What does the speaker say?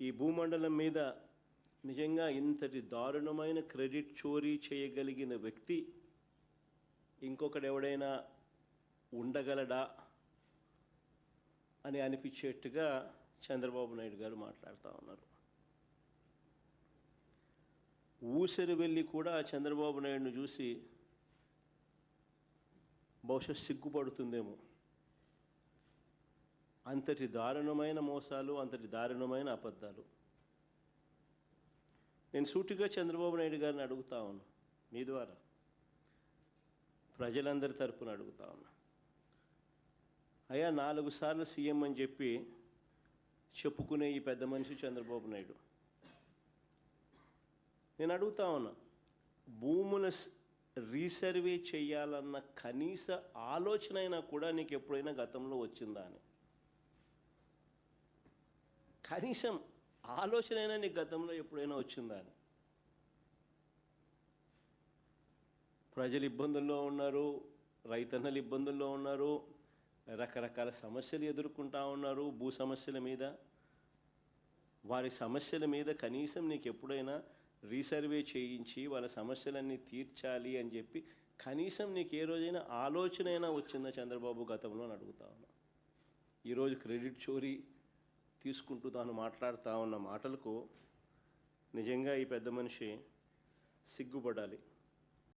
ఈ భూమండలం మీద నిజంగా ఇంతటి దారుణమైన క్రెడిట్ చోరీ చేయగలిగిన వ్యక్తి ఇంకొకడెవడైనా ఉండగలడా అని అనిపించేట్టుగా చంద్రబాబు నాయుడు గారు మాట్లాడుతూ ఉన్నారు. ఊసరి వెళ్ళి కూడా చంద్రబాబు నాయుడును చూసి బహుశా సిగ్గుపడుతుందేమో. అంతటి దారుణమైన మోసాలు అంతటి దారుణమైన అబద్ధాలు. నేను సూటిగా చంద్రబాబు నాయుడు గారిని అడుగుతా ఉన్నా మీ ద్వారా. ప్రజలందరి తరపున అడుగుతా ఉన్నా. అయ్యా నాలుగు సార్లు సీఎం అని చెప్పి చెప్పుకునే ఈ పెద్ద మనిషి చంద్రబాబు నాయుడు. నేను అడుగుతా ఉన్నా భూముల రీసర్వే చేయాలన్న కనీస ఆలోచన అయినా కూడా నీకు ఎప్పుడైనా గతంలో వచ్చిందా అని? కనీసం ఆలోచన అయినా గతంలో ఎప్పుడైనా వచ్చిందా అని? ప్రజలు ఇబ్బందుల్లో ఉన్నారు రైతన్నలు ఇబ్బందుల్లో ఉన్నారు రకరకాల సమస్యలు ఎదుర్కొంటా ఉన్నారు భూ సమస్యల మీద. వారి సమస్యల మీద కనీసం నీకు ఎప్పుడైనా రీసర్వే చేయించి వాళ్ళ సమస్యలన్నీ తీర్చాలి అని చెప్పి కనీసం నీకు ఏ రోజైనా ఆలోచన అయినా వచ్చిందా చంద్రబాబు గతంలో అని అడుగుతా ఉన్నా. ఈరోజు క్రెడిట్ చోరీ తీసుకుంటూ తాను మాట్లాడుతూ ఉన్న మాటలకు నిజంగా ఈ పెద్ద మనిషి సిగ్గుపడాలి.